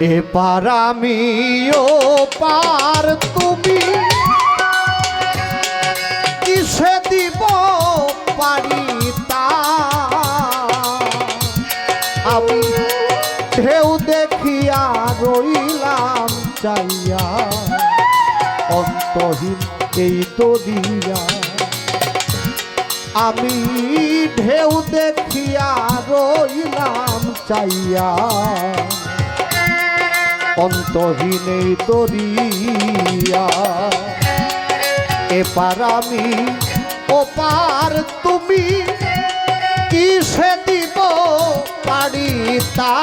এপার আমি, ও পার তুমি। কিসে দিব পারি তা? আমি ঢেউ দেখিয়া রইলাম চাইয়া। অন্তহীন এই দরিয়া আমি ঢেউ দেখিয়া রইলাম চাইয়া। অন্তহীন দরিয়া এপার আমি, ওপার তুমি কিসে দিব পারি তা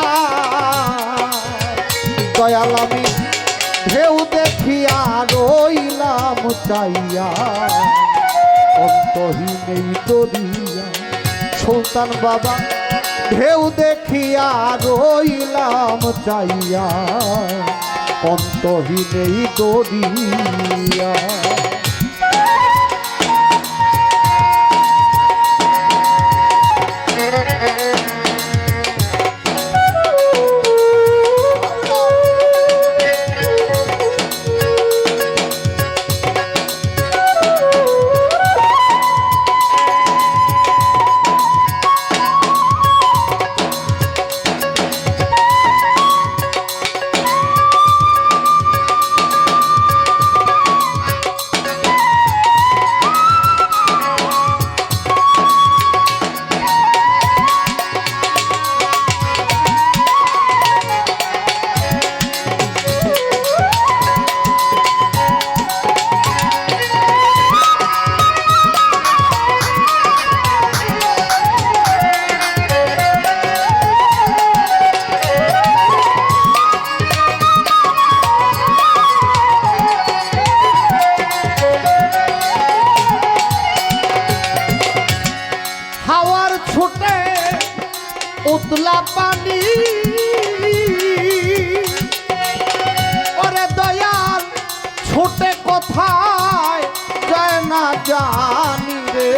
দয়াল আমি, ঢেউ দেখিয়া রইলাম চাইয়া। অন্তহীন এই দরিয়া সুলতান বাবা ঢেউ দেখিয়া রইলাম চাইয়া অন্তহীন এই দরিয়া পানি ওরে দয়াল ছোটে কোথায় যায় না জানি রে।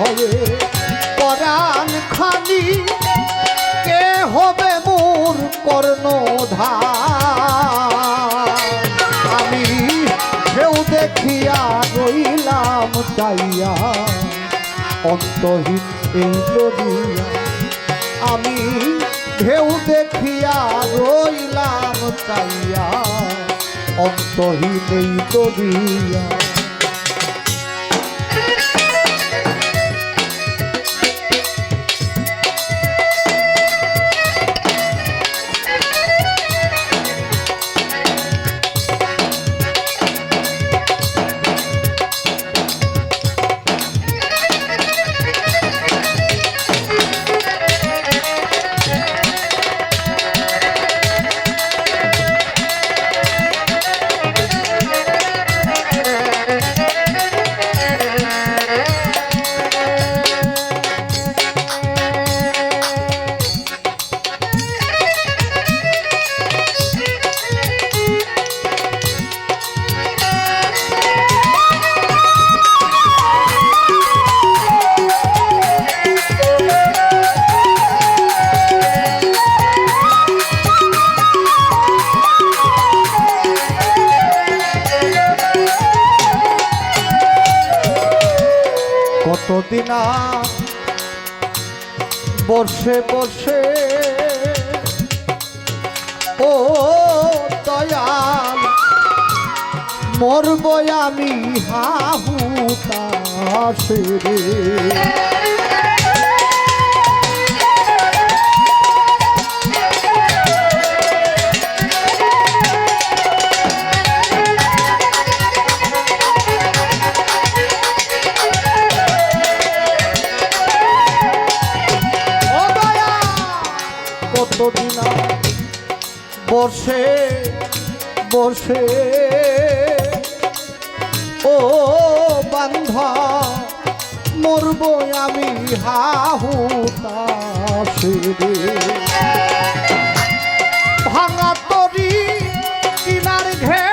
ভয়ে পরাণ খানি। কে হবে মোর কর্ণধার? আমি ঢেউ দেখিয়া রইলাম চাইয়া দরিয়া আমি ঢেউ দেখিয়া রইলাম চাইয়া অন্তহীন এই আর বসে বসে ও দয়াল মরব আমি হাহু তাসে রে। কতদিন বসে বসে? ও বান্ধা মরব আমি হাহু ভাঙা তরি কিনার ঘে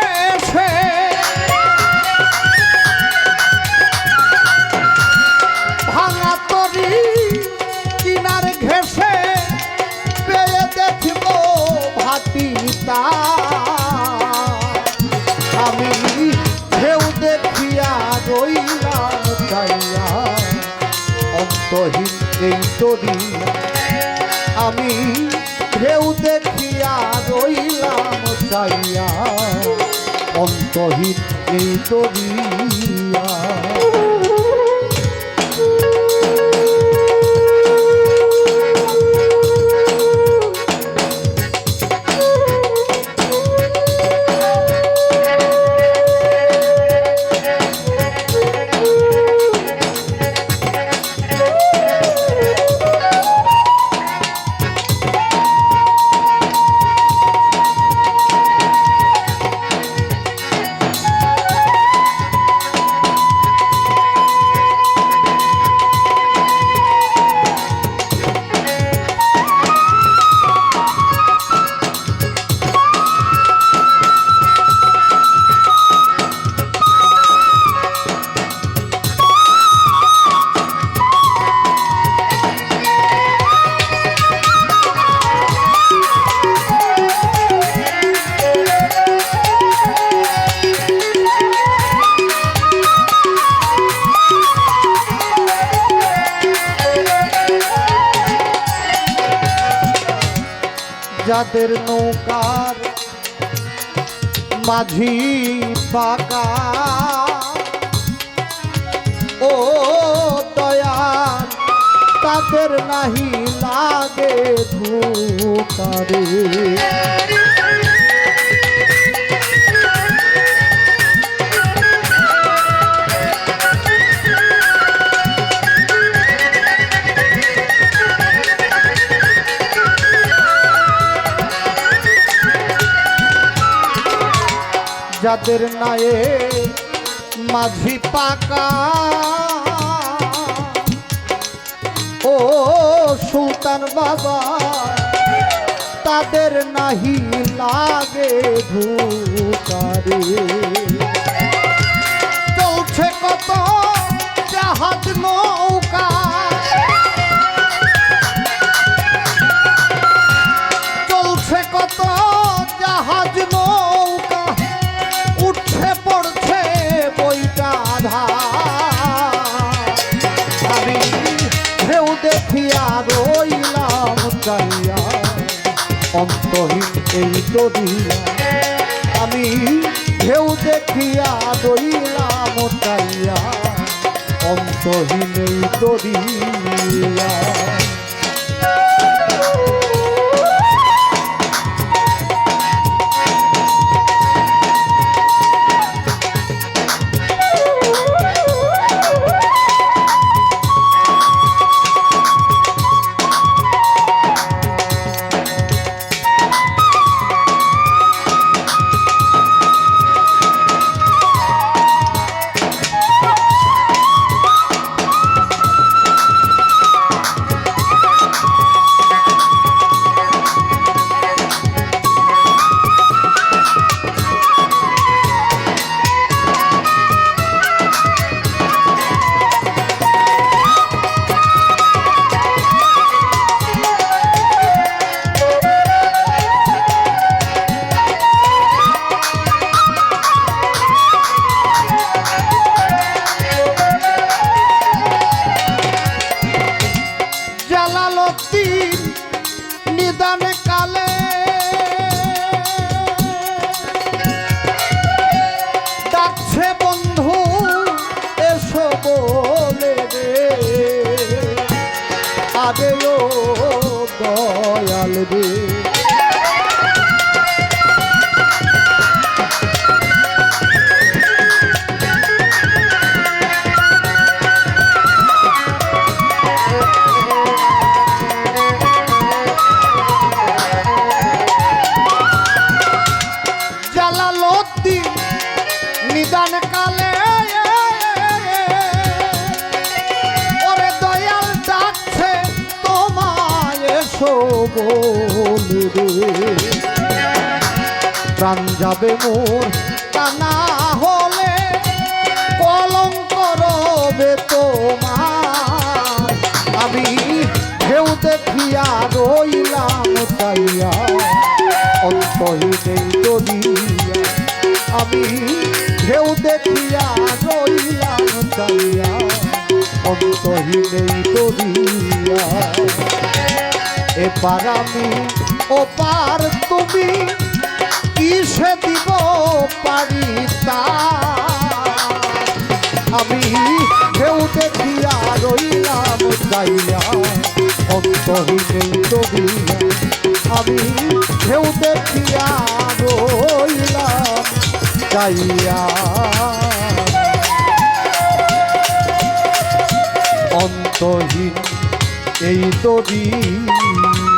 এই আমি ঢেউ দেখিয়া রইলাম চাইয়া অন্তহীন এই দরিয়া যাদের নৌকার মাঝি পাকা ও দয়াল তাদের নাহি লাগে ধুকারে যাদের নায়ে মাঝি পাকা। ও সুলতান বাবা, তাদের নাহি লাগে ধুকারে চলছে কত জাহাজ নৌকা এই দরিয়া আমি ঢেউ দেখিয়া দইলাম তাইয়া অন্তহীন এই দরিয়া জালালদ্দিন নিদান কালে। ডাকছে বন্ধু এসো বলে রে। ও দয়াল রে। বলে রে প্রাণ যাবে মোর কানা হলে, কলঙ্ক রবে তোমার। আমি ঢেউ দেখিয়া রইলাম চাইয়া অন্তহীনে দরিয়া আমি ঢেউ দেখিয়া রইলাম চাইয়া অন্তহীনে দরিয়া এবার আমি ওপার তুমি, কিসে দিব পারি তা আমি ঢেউ দেখিয়া রইলাম যাইয়া, অন্তহীনে দবিয়া আমি ঢেউ দেখিয়া রইলাম যাইয়া। অন্তহীন এই দরিয়া